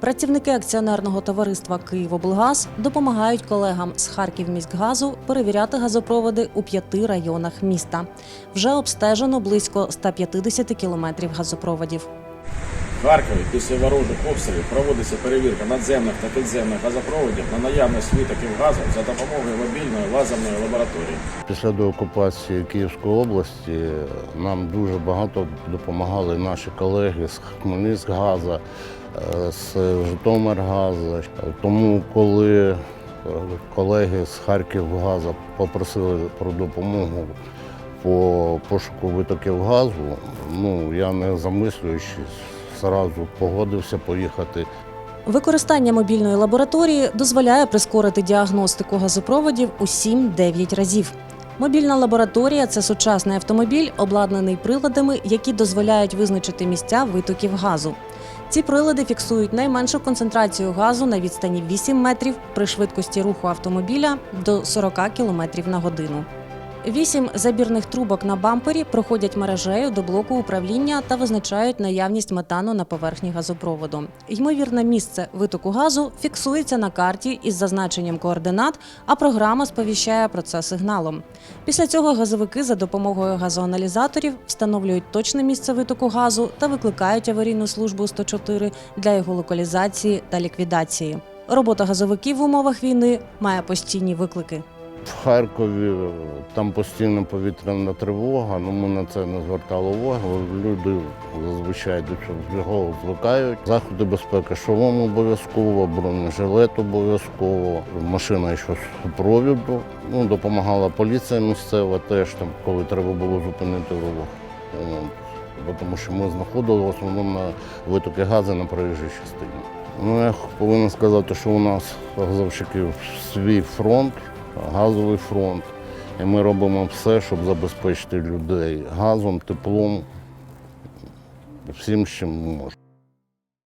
Працівники акціонерного товариства Київоблгаз допомагають колегам з Харківміськгазу перевіряти газопроводи у п'яти районах міста. Вже обстежено близько 150 кілометрів газопроводів. В Харкові після ворожих обстрілів проводиться перевірка надземних та підземних газопроводів на наявність витоків газу за допомогою мобільної лазерної лабораторії. Після деокупації Київської області нам дуже багато допомагали наші колеги з Хмельницькгаза, е, з Житомиргаза. Тому, коли е, колеги з Харківгаза попросили про допомогу по пошуку витоків газу, ну я не замислюючись, зразу погодився поїхати Використання мобільної лабораторії дозволяє прискорити діагностику газопроводів у 7-9 разів. Мобільна лабораторія це сучасний автомобіль, обладнаний приладами, які дозволяють визначити місця витоків газу. Ці прилади фіксують найменшу концентрацію газу на відстані 8 метрів при швидкості руху автомобіля до 40 км на годину. Вісім забірних трубок на бампері проходять мережею до блоку управління та визначають наявність метану на поверхні газопроводу. Ймовірне місце витоку газу фіксується на карті із зазначенням координат, а програма сповіщає про це сигналом. Після цього газовики за допомогою газоаналізаторів встановлюють точне місце витоку газу та викликають аварійну службу 104 для його локалізації та ліквідації. Робота газовиків в умовах війни має постійні виклики. В Харкові е, там постійно повітряна тривога, ну ми на це не звертали увагу. Люди зазвичай до цього звикають. Заходи безпеки, шолом обов'язково, бронежилет обов'язково, машина ще супровіду. Ну, допомагала поліція місцева теж, там, коли треба було зупинити рух. Тому що ми знаходили в основному на витоки газу на проїжджій частині. Ну, я повинен сказати, що у нас газовщиків свій фронт, газовий фронт. І ми робимо все, щоб забезпечити людей газом, теплом, всім, чим можемо.